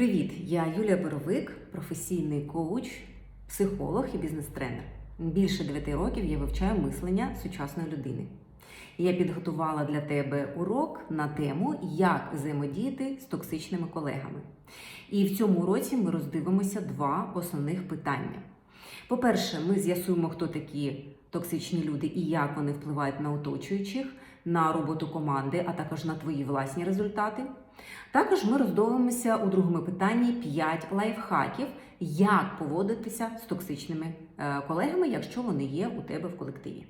Привіт! Я Юлія Боровик, професійний коуч, психолог і бізнес-тренер. Більше 9 років я вивчаю мислення сучасної людини. Я підготувала для тебе урок на тему, як взаємодіяти з токсичними колегами. І в цьому уроці ми роздивимося два основних питання. По-перше, ми з'ясуємо, хто такі токсичні люди і як вони впливають на оточуючих, на роботу команди, а також на твої власні результати. Також ми роздивимося у другому питанні 5 лайфхаків, як поводитися з токсичними е, колегами, якщо вони є у тебе в колективі.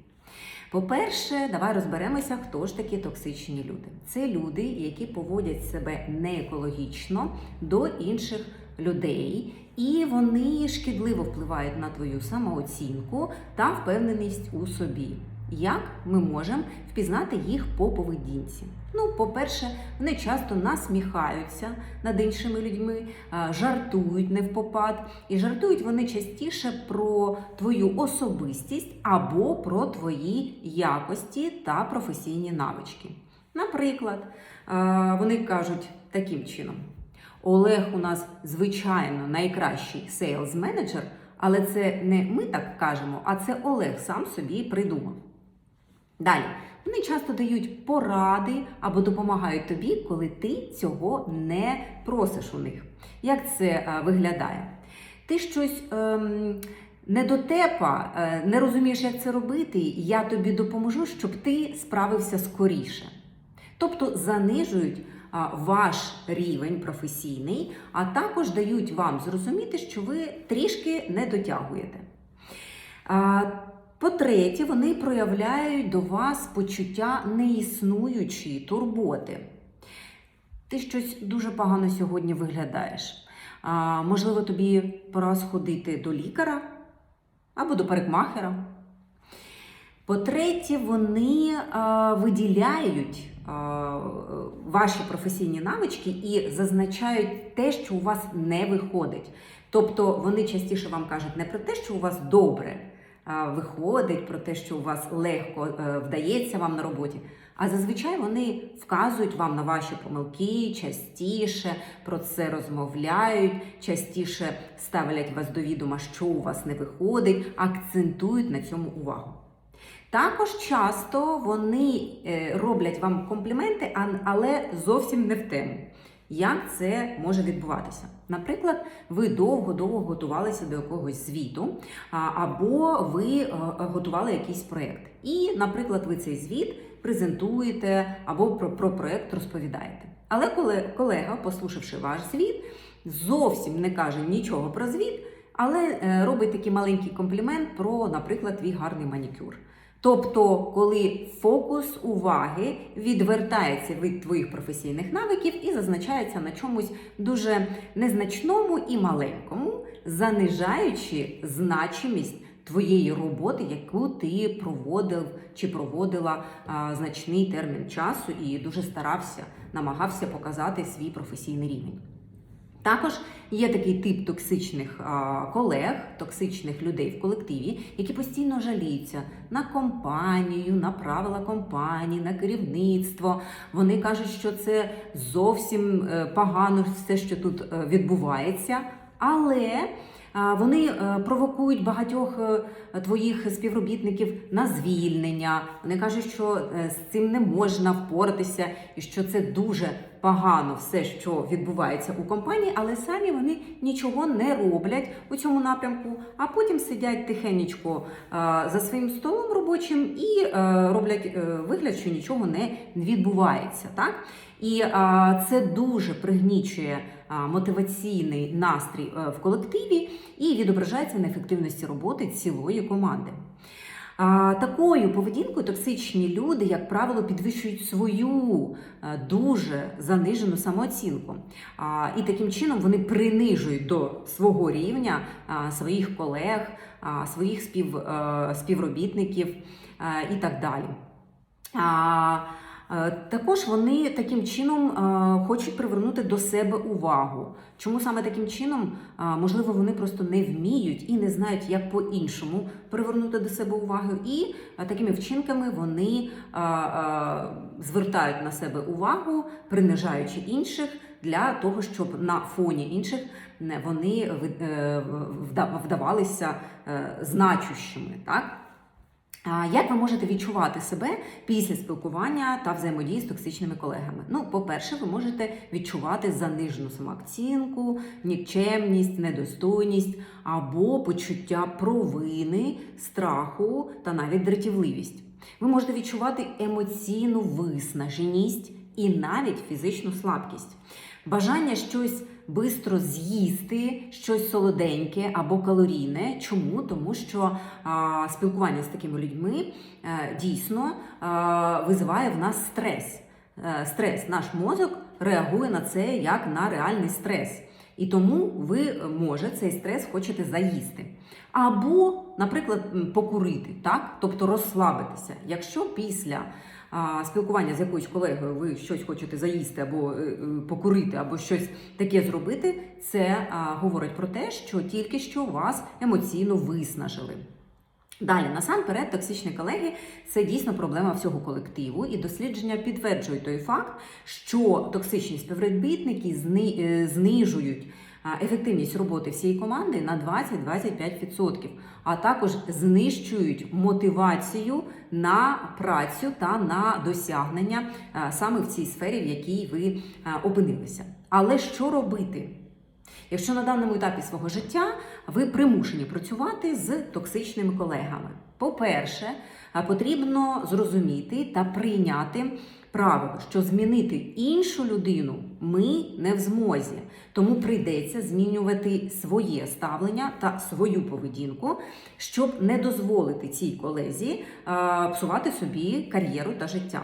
По-перше, давай розберемося, хто ж такі токсичні люди. Це люди, які поводять себе неекологічно до інших людей, і вони шкідливо впливають на твою самооцінку та впевненість у собі. Як ми можемо впізнати їх по поведінці? Ну, по-перше, вони часто насміхаються над іншими людьми, жартують не в попад, і жартують вони частіше про твою особистість або про твої якості та професійні навички. Наприклад, вони кажуть таким чином: Олег у нас звичайно найкращий сейлз менеджер, але це не ми так кажемо, а це Олег сам собі придумав. Далі, вони часто дають поради або допомагають тобі, коли ти цього не просиш у них. Як це е, виглядає? Ти щось ем, не дотепа, е, не розумієш, як це робити, я тобі допоможу, щоб ти справився скоріше. Тобто занижують ваш рівень професійний, а також дають вам зрозуміти, що ви трішки не дотягуєте. По-третє, вони проявляють до вас почуття неіснуючої турботи. Ти щось дуже погано сьогодні виглядаєш. А, можливо, тобі пора сходити до лікаря або до парикмахера. По-третє, вони а, виділяють а, ваші професійні навички і зазначають те, що у вас не виходить. Тобто вони частіше вам кажуть не про те, що у вас добре виходить, про те, що у вас легко е, вдається вам на роботі. А зазвичай вони вказують вам на ваші помилки, частіше про це розмовляють, частіше ставлять вас до відома, що у вас не виходить, акцентують на цьому увагу. Також часто вони е, роблять вам компліменти, але зовсім не в тему. Як це може відбуватися? Наприклад, ви довго-довго готувалися до якогось звіту, або ви е, готували якийсь проєкт. І, наприклад, ви цей звіт презентуєте або про, про проєкт розповідаєте. Але коли колега, послухавши ваш звіт, зовсім не каже нічого про звіт, але е, робить такий маленький комплімент про, наприклад, твій гарний манікюр. Тобто, коли фокус уваги відвертається від твоїх професійних навиків і зазначається на чомусь дуже незначному і маленькому, занижаючи значимість твоєї роботи, яку ти проводив чи проводила а, значний термін часу і дуже старався, намагався показати свій професійний рівень. Також є такий тип токсичних колег, токсичних людей в колективі, які постійно жаліються на компанію, на правила компанії, на керівництво. Вони кажуть, що це зовсім е, погано все, що тут е, відбувається, але вони е, провокують багатьох е, твоїх співробітників на звільнення. Вони кажуть, що е, з цим не можна впоратися, і що це дуже погано все, що відбувається у компанії, але самі вони нічого не роблять у цьому напрямку, а потім сидять тихенечко за своїм столом робочим і роблять вигляд, що нічого не відбувається. Так? І це дуже пригнічує мотиваційний настрій е, в колективі і відображається на ефективності роботи цілої команди. Такою поведінкою токсичні люди, як правило, підвищують свою е, дуже занижену самооцінку. І таким чином вони принижують до свого рівня своїх колег, своїх е, співробітників і так далі. Е, Також вони таким чином е, хочуть привернути до себе увагу. Чому саме таким чином? Е, Можливо, вони просто не вміють і не знають, як по-іншому привернути до себе увагу. І такими вчинками вони звертають на себе увагу, принижаючи інших, для того, щоб на фоні інших вони вдавалися значущими. Так? Як ви можете відчувати себе після спілкування та взаємодії з токсичними колегами? Ну, по-перше, ви можете відчувати занижену самооцінку, нікчемність, недостойність або почуття провини, страху та навіть дратівливість. Ви можете відчувати емоційну виснаженість і навіть фізичну слабкість. Бажання щось бистро з'їсти, щось солоденьке або калорійне. Чому? Тому що а, спілкування з такими людьми а, дійсно а, визиває в нас стрес. А, стрес, наш мозок реагує на це як на реальний стрес. І тому ви може цей стрес хочете заїсти. Або, наприклад, покурити, так? тобто розслабитися. Якщо після а, спілкування з якоюсь колегою ви щось хочете заїсти або е, е, покурити, або щось таке зробити, це а, говорить про те, що тільки що вас емоційно виснажили. Далі, насамперед, токсичні колеги це дійсно проблема всього колективу, і дослідження підтверджують той факт, що токсичні співробітники е, знижують ефективність роботи всієї команди на 20-25%, а також знищують мотивацію на працю та на досягнення саме в цій сфері, в якій ви опинилися. Але що робити? Якщо на даному етапі свого життя ви примушені працювати з токсичними колегами, по-перше, потрібно зрозуміти та прийняти правило, що змінити іншу людину ми не в змозі, тому прийдеться змінювати своє ставлення та свою поведінку, щоб не дозволити цій колезі псувати собі кар'єру та життя.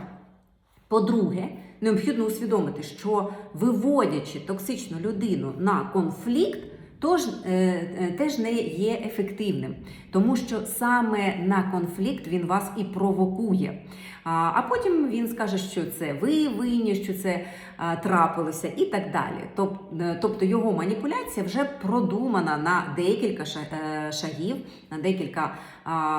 По-друге, необхідно усвідомити, що виводячи токсичну людину на конфлікт, тож, е, е, теж не є ефективним, тому що саме на конфлікт він вас і провокує. А, потім він скаже, що це ви винні, що це трапилося, і так далі. Е, Тобто його маніпуляція вже продумана на декілька ша- е, шагів, на декілька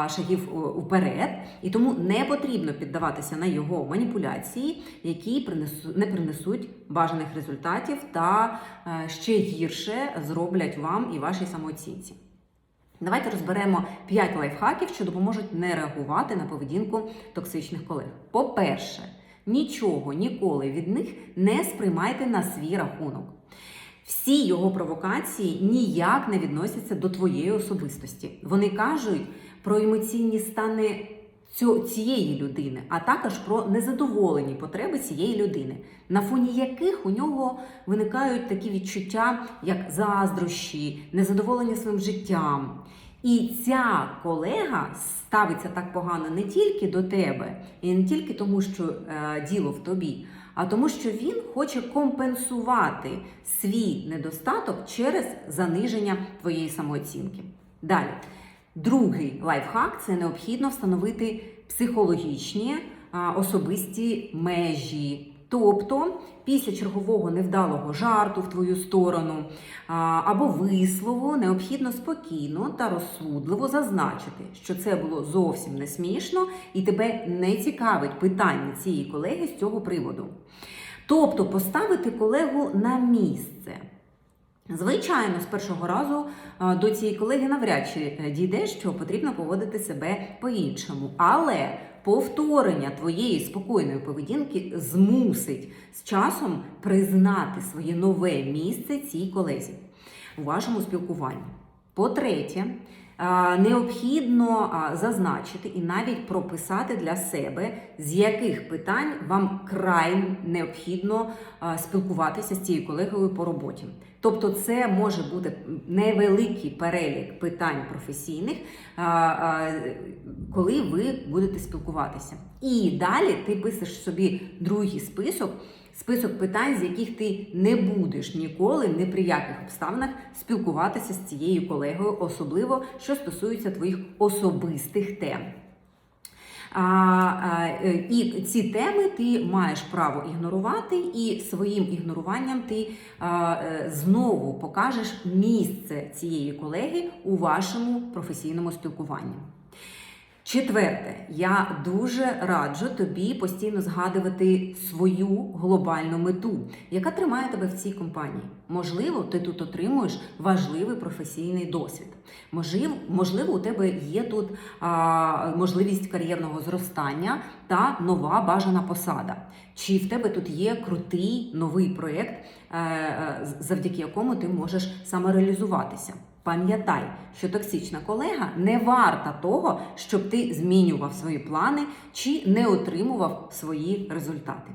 шагів вперед, і тому не потрібно піддаватися на його маніпуляції, які не принесуть бажаних результатів та е, ще гірше зроблять вам і вашій самооцінці. Давайте розберемо 5 лайфхаків, що допоможуть не реагувати на поведінку токсичних колег. По-перше, нічого ніколи від них не сприймайте на свій рахунок. Всі його провокації ніяк не відносяться до твоєї особистості. Вони кажуть про емоційні стани цієї людини, а також про незадоволені потреби цієї людини, на фоні яких у нього виникають такі відчуття, як заздрощі, незадоволення своїм життям. І ця колега ставиться так погано не тільки до тебе, і не тільки тому, що е, діло в тобі, а тому, що він хоче компенсувати свій недостаток через заниження твоєї самооцінки. Далі, другий лайфхак це необхідно встановити психологічні особисті межі. Тобто, після чергового невдалого жарту в твою сторону або вислову необхідно спокійно та розсудливо зазначити, що це було зовсім не смішно і тебе не цікавить питання цієї колеги з цього приводу. Тобто поставити колегу на місце. Звичайно, з першого разу до цієї колеги навряд чи е, дійде, що потрібно поводити себе по-іншому. Але повторення твоєї спокійної поведінки змусить з часом признати своє нове місце цій колезі у вашому спілкуванні. По-третє, необхідно зазначити і навіть прописати для себе, з яких питань вам край необхідно спілкуватися з цією колегою по роботі. Тобто, це може бути невеликий перелік питань професійних, коли ви будете спілкуватися. І далі ти пишеш собі другий список. Список питань, з яких ти не будеш ніколи, ні при яких обставинах спілкуватися з цією колегою, особливо що стосується твоїх особистих тем. А, а, е, і ці теми ти маєш право ігнорувати, і своїм ігноруванням ти а, е, знову покажеш місце цієї колеги у вашому професійному спілкуванні. Четверте, я дуже раджу тобі постійно згадувати свою глобальну мету, яка тримає тебе в цій компанії. Можливо, ти тут отримуєш важливий професійний досвід. Можливо, у тебе є тут а, можливість кар'єрного зростання та нова бажана посада. Чи в тебе тут є крутий новий проєкт, е, е, завдяки якому ти можеш самореалізуватися? Пам'ятай, що токсична колега не варта того, щоб ти змінював свої плани чи не отримував свої результати.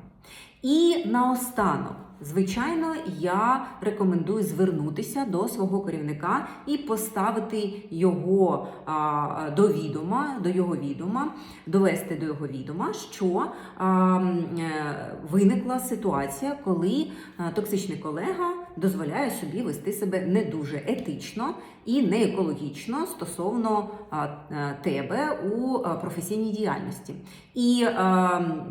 І наостанок, звичайно, я рекомендую звернутися до свого керівника і поставити його а, до відома, до його відома, довести до його відома, що а, е, виникла ситуація, коли токсичний колега дозволяє собі вести себе не дуже етично і не екологічно стосовно е, тебе у професійній діяльності. І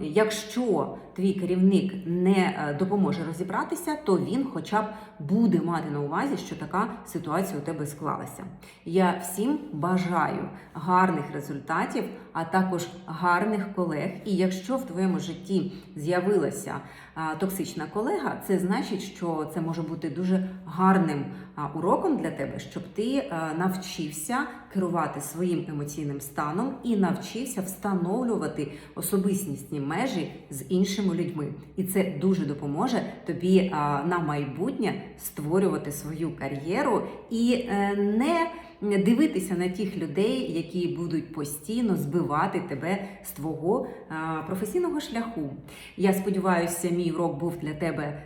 якщо твій керівник не е, допоможе розібратися, то він хоча б буде мати на увазі, що така ситуація у тебе склалася. Я всім бажаю гарних результатів, а також гарних колег. І якщо в твоєму житті з'явилася токсична колега, це значить, що це може бути дуже гарним уроком для тебе, щоб ти навчився керувати своїм емоційним станом і навчився встановлювати особистісні межі з іншими людьми. І це дуже допоможе тобі на майбутнє створювати свою кар'єру і е, не дивитися на тих людей, які будуть постійно збивати тебе з твого професійного шляху. Я сподіваюся, мій урок був для тебе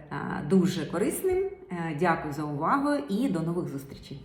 дуже корисним. Е, Дякую за увагу і до нових зустрічей.